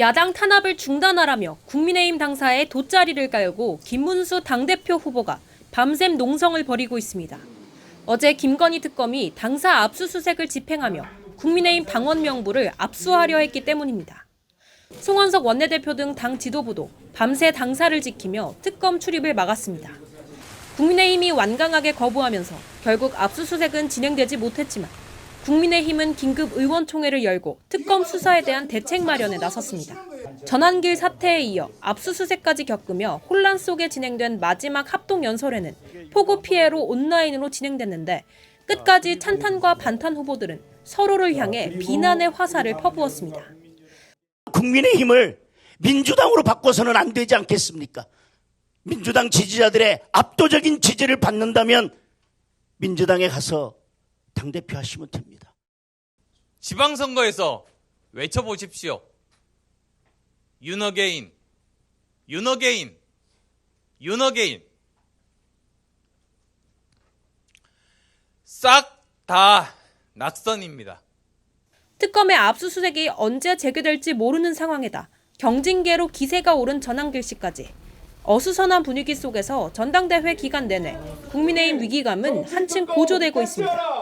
야당 탄압을 중단하라며 국민의힘 당사에 돗자리를 깔고 김문수 당대표 후보가 밤샘 농성을 벌이고 있습니다. 어제 김건희 특검이 당사 압수수색을 집행하며 국민의힘 당원 명부를 압수하려 했기 때문입니다. 송원석 원내대표 등 당 지도부도 밤새 당사를 지키며 특검 출입을 막았습니다. 국민의힘이 완강하게 거부하면서 결국 압수수색은 진행되지 못했지만 국민의힘은 긴급 의원총회를 열고 특검 수사에 대한 대책 마련에 나섰습니다. 전환길 사태에 이어 압수수색까지 겪으며 혼란 속에 진행된 마지막 합동 연설회는 폭우 피해로 온라인으로 진행됐는데 끝까지 찬탄과 반탄 후보들은 서로를 향해 비난의 화살을 퍼부었습니다. 국민의힘을 민주당으로 바꿔서는 안 되지 않겠습니까? 민주당 지지자들의 압도적인 지지를 받는다면 민주당에 가서 당대표 하시면 됩니다. 지방선거에서 외쳐보십시오. 윤어게인, 윤어게인, 윤어게인. 싹 다 낙선입니다. 특검의 압수수색이 언제 재개될지 모르는 상황에다 경징계로 기세가 오른 전환길 씨까지 어수선한 분위기 속에서 전당대회 기간 내내 국민의힘 위기감은 한층 고조되고 있습니다.